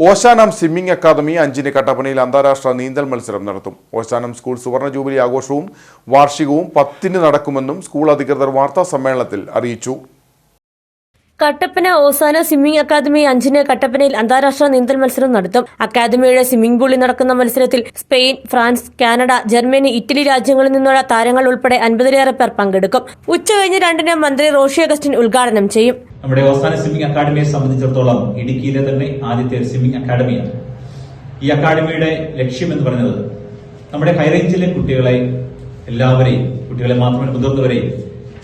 Oshanam swimming academy അഞ്ചിന് കട്ടപ്പനയിൽ അന്താരാഷ്ട്ര നീന്തൽ മത്സരം നടത്തും. ഓശാനം സ്കൂൾ സുവർണ ജൂബിലി ആഘോഷവും വാർഷികവും പത്തിന് നടക്കുമെന്നും സ്കൂൾ അധികൃതർ വാർത്താ സമ്മേളനത്തിൽ അറിയിച്ചു. കട്ടപ്പന ഓസാന സ്വിമ്മിംഗ് അക്കാദമി അഞ്ചിന് കട്ടപ്പനയിൽ അന്താരാഷ്ട്ര നീന്തൽ മത്സരം നടത്തും. അക്കാദമിയുടെ സ്വിമ്മിംഗ് പൂളിൽ നടക്കുന്ന മത്സരത്തിൽ Spain France Canada Germany Italy രാജ്യങ്ങളിൽ നിന്നുള്ള താരങ്ങൾ ഉൾപ്പെടെ അൻപതിലേറെ പേർ പങ്കെടുക്കും. ഉച്ചകഴിഞ്ഞ് രണ്ടിന് മന്ത്രി റോഷി അഗസ്റ്റിൻ ഉദ്ഘാടനം ചെയ്യും. നമ്മുടെ അവസാന സ്വിമ്മിംഗ് അക്കാഡമിയെ സംബന്ധിച്ചിടത്തോളം ഇടുക്കിയിലെ തന്നെ ആദ്യത്തെ സ്വിമ്മിംഗ് അക്കാഡമിയാണ്. ഈ അക്കാഡമിയുടെ ലക്ഷ്യം എന്ന് പറയുന്നത് നമ്മുടെ ഹൈറേഞ്ചിലെ കുട്ടികളെ എല്ലാവരെയും കുട്ടികളെ മാത്രമല്ല മുതിർന്നവരെയും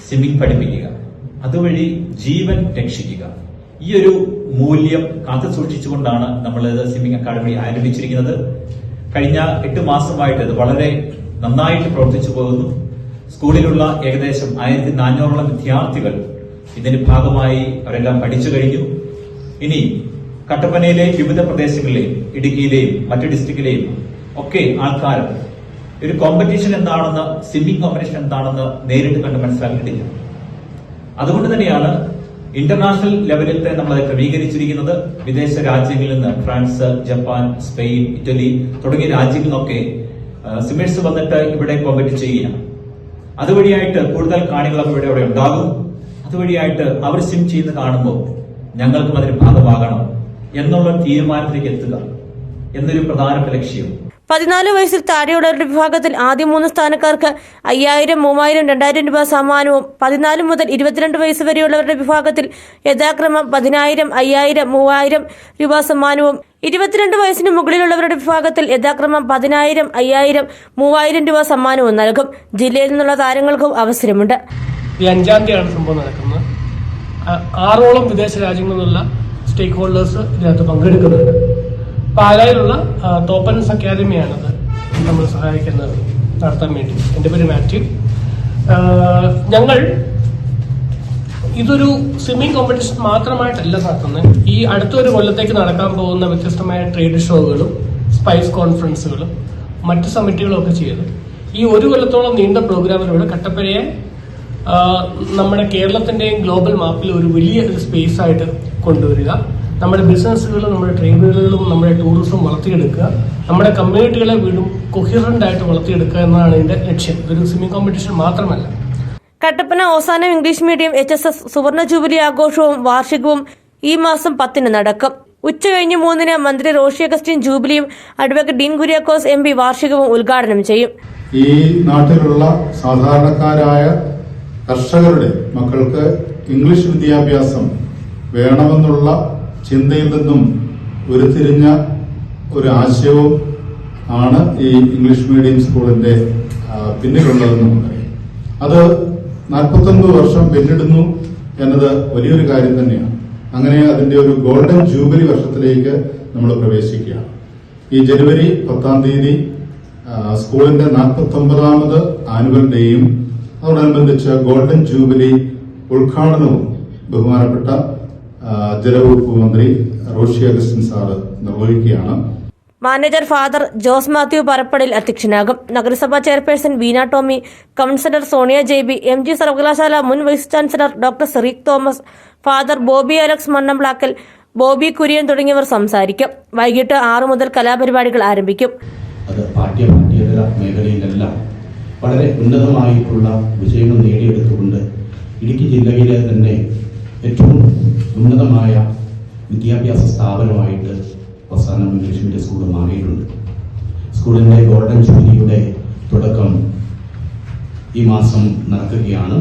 സ്വിമ്മിംഗ് പഠിപ്പിക്കുക. അതുവഴി ജീവൻ രക്ഷിക്കുക. ഈ ഒരു മൂല്യം കാത്തു സൂക്ഷിച്ചുകൊണ്ടാണ് നമ്മൾ സ്വിമ്മിംഗ് അക്കാഡമി ആരംഭിച്ചിരിക്കുന്നത്. കഴിഞ്ഞ എട്ട് മാസമായിട്ട് ഇത് വളരെ നന്നായിട്ട് പ്രവർത്തിച്ചു പോകുന്നു. സ്കൂളിലുള്ള ഏകദേശം ആയിരത്തി നാനൂറോളം വിദ്യാർത്ഥികൾ ഇതിന്റെ ഭാഗമായി അവരെല്ലാം പഠിച്ചു കഴിഞ്ഞു. ഇനി കട്ടപ്പനയിലെ വിവിധ പ്രദേശങ്ങളിലെയും ഇടുക്കിയിലെയും മറ്റു ഡിസ്ട്രിക്റ്റിലെയും ഒക്കെ ആൾക്കാർ ഒരു കോമ്പറ്റീഷൻ എന്താണെന്ന് സ്വിമ്മിംഗ് കോമ്പറ്റീഷൻ എന്താണെന്ന് നേരിട്ട് കണ്ട് മനസ്സിലാക്കിയിട്ടില്ല അതുകൊണ്ട് തന്നെയാണ് ഇന്റർനാഷണൽ ലെവലിൽ നമ്മൾ അത് ക്രമീകരിച്ചിരിക്കുന്നത്. വിദേശ രാജ്യങ്ങളിൽ നിന്ന് ഫ്രാൻസ് ജപ്പാൻ സ്പെയിൻ ഇറ്റലി തുടങ്ങിയ രാജ്യങ്ങളിൽ നിന്നൊക്കെ സ്വിമ്മേഴ്സ് വന്നിട്ട് ഇവിടെ കോമ്പറ്റ് ചെയ്യുകയാണ്. അതുവഴിയായിട്ട് കൂടുതൽ കാണികളൊക്കെ ഇവിടെ അവിടെ ഉണ്ടാകും. അതുവഴിയായിട്ട് അവർ സ്വിം ചെയ്യുന്ന കാണുമ്പോൾ ഞങ്ങൾക്കും അതിന് ഭാഗമാകണം എന്നുള്ള തീരുമാനത്തിലേക്ക് എത്തുക എന്നൊരു പ്രധാനപ്പെട്ട ലക്ഷ്യം. പതിനാല് വയസ്സിൽ താഴെയുള്ളവരുടെ വിഭാഗത്തിൽ ആദ്യ മൂന്ന് സ്ഥാനക്കാർക്ക് അയ്യായിരം മൂവായിരം രണ്ടായിരം രൂപ സമ്മാനവും പതിനാല് മുതൽ ഇരുപത്തിരണ്ട് വയസ്സ് വരെയുള്ളവരുടെ വിഭാഗത്തിൽ യഥാക്രമം പതിനായിരം അയ്യായിരം മൂവായിരം രൂപ സമ്മാനവും ഇരുപത്തിരണ്ട് വയസ്സിന് മുകളിലുള്ളവരുടെ വിഭാഗത്തിൽ യഥാക്രമം പതിനായിരം അയ്യായിരം മൂവായിരം രൂപ സമ്മാനവും നൽകും. ജില്ലയിൽ നിന്നുള്ള താരങ്ങൾക്കും അവസരമുണ്ട്. ഈ അഞ്ചാം തീയതിയാണ് സംഭവം നടക്കുന്നത്. ആറോളം വിദേശ രാജ്യങ്ങളിൽ നിന്നുള്ള സ്റ്റേക്ക് ഹോൾഡേഴ്സ് ഇതിനകത്ത് പങ്കെടുക്കുന്നുണ്ട് പാലായിലുള്ള തോപ്പൻസ് അക്കാദമിയാണത് നമ്മൾ സഹായിക്കുന്നത് നടത്താൻ വേണ്ടി. എന്റെ പേര് മാത്യു. ഞങ്ങൾ ഇതൊരു സ്വിമ്മിംഗ് കോമ്പറ്റീഷൻ മാത്രമായിട്ടല്ല നടത്തുന്നത് ഈ അടുത്തൊരു കൊല്ലത്തേക്ക് നടക്കാൻ പോകുന്ന വ്യത്യസ്തമായ ട്രേഡ് ഷോകളും സ്പൈസ് കോൺഫറൻസുകളും മറ്റ് സമിറ്റികളും ഒക്കെ ചെയ്ത് ഈ ഒരു കൊല്ലത്തോളം നീണ്ട പ്രോഗ്രാമിലൂടെ കട്ടപ്പനയെ നമ്മുടെ കേരളത്തിന്റെയും ഗ്ലോബൽ മാപ്പിൽ ഒരു വലിയ ഒരു സ്പേസ് ആയിട്ട് കൊണ്ടുവരിക. നമ്മുടെ ബിസിനസ്സുകളും നമ്മുടെ ട്രേഡുകളും നമ്മുടെ ടൂറിസം വളർത്തിയെടുക്കുക. നമ്മുടെ കമ്മ്യൂണിറ്റികളെ വീണ്ടും കൊഹിറന്റ് ആയിട്ട് വളർത്തിയെടുക്കുക എന്നതാണ് ഇതിന്റെ ലക്ഷ്യം. ഇതൊരു സ്വിമ്മിംഗ് കോമ്പറ്റീഷൻ മാത്രമല്ല. Kattappana Ozanam English medium H S S സുവർണ ജൂബിലി ആഘോഷവും വാർഷികവും ഈ മാസം പത്തിന് നടക്കും. ഉച്ച ഉച്ചകഴിഞ്ഞ് മൂന്നിന് മന്ത്രി Roshy Augustine ജൂബിലിയും advocate Dean Kuriakose M P വാർഷികവും ഉദ്ഘാടനം ചെയ്യും. ഈ നാട്ടിലുള്ള സാധാരണക്കാരായ കർഷകരുടെ മക്കൾക്ക് ഇംഗ്ലീഷ് വിദ്യാഭ്യാസം വേണമെന്നുള്ള ചിന്തയിൽ നിന്നും ഉരുത്തിരിഞ്ഞ ഒരു ആശയവും ആണ് ഈ ഇംഗ്ലീഷ് മീഡിയം സ്കൂളിന്റെ പിന്നിലുള്ളതെന്ന് പറയും അത് നാൽപ്പത്തൊൻപത് വർഷം പിന്നിടുന്നു എന്നത് വലിയൊരു കാര്യം തന്നെയാണ്. അങ്ങനെ അതിന്റെ ഒരു ഗോൾഡൻ ജൂബിലി വർഷത്തിലേക്ക് നമ്മൾ പ്രവേശിക്കുകയാണ്. ഈ ജനുവരി പത്താം തീയതി സ്കൂളിന്റെ നാൽപ്പത്തി ഒമ്പതാമത് ആനുവൽ ഡേയും അതോടനുബന്ധിച്ച് ഗോൾഡൻ ജൂബിലി ഉദ്ഘാടനവും ബഹുമാനപ്പെട്ട ജലവകുപ്പ് മന്ത്രി റോഷി അഗസ്റ്റിൻ സാറ് നിർവഹിക്കുകയാണ്. മാനേജർ ഫാദർ ജോസ് മാത്യു പരപ്പടിൽ അധ്യക്ഷനാകും. നഗരസഭാ chairperson Veena Tomy councillor Sonia Jebi M G സർവകലാശാല മുൻ vice chancellor doctor Cyriac Thomas father Bobby Alex Mannamplackal Bobby Kurian തുടങ്ങിയവർ സംസാരിക്കും. വൈകിട്ട് ആറു മുതൽ കലാപരിപാടികൾ ആരംഭിക്കും. അത് പാഠ്യ പാഠ്യേതര മേഖലയിലെല്ലാം വളരെ ഉന്നതമായിട്ടുള്ള വിജയങ്ങൾ നേടിയെടുത്തുകൊണ്ട് ഇടുക്കി ജില്ലയിലെ തന്നെ ഏറ്റവും ഉന്നതമായ വിദ്യാഭ്യാസ സ്ഥാപനമായിട്ട് അവസാനം ഇംഗ്ലീഷ് മീഡിയം സ്കൂൾ മാറിയിട്ടുണ്ട്. സ്കൂളിന്റെ ഗോൾഡൻ ജൂബിലിയുടെ തുടക്കം ഈ മാസം നടക്കുകയാണ്.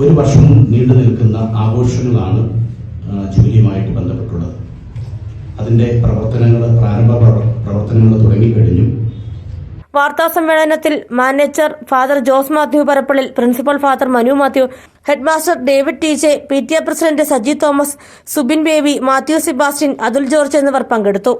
ഒരു വർഷം നീണ്ടു നിൽക്കുന്ന ആഘോഷങ്ങളാണ് ജൂലിയുമായിട്ട് ബന്ധപ്പെട്ടുള്ളത്. അതിന്റെ പ്രവർത്തനങ്ങൾ പ്രാരംഭ പ്രവർത്തനങ്ങൾ തുടങ്ങിക്കഴിഞ്ഞു വാർത്താ സമ്മേളനത്തിൽ manager father Jose Mathew Parappallil principal father Manu Mathew headmaster David T J P T A president Saji Thomas Subin Baby Mathew Sebastian Athul George എന്നിവർ പങ്കെടുത്തു.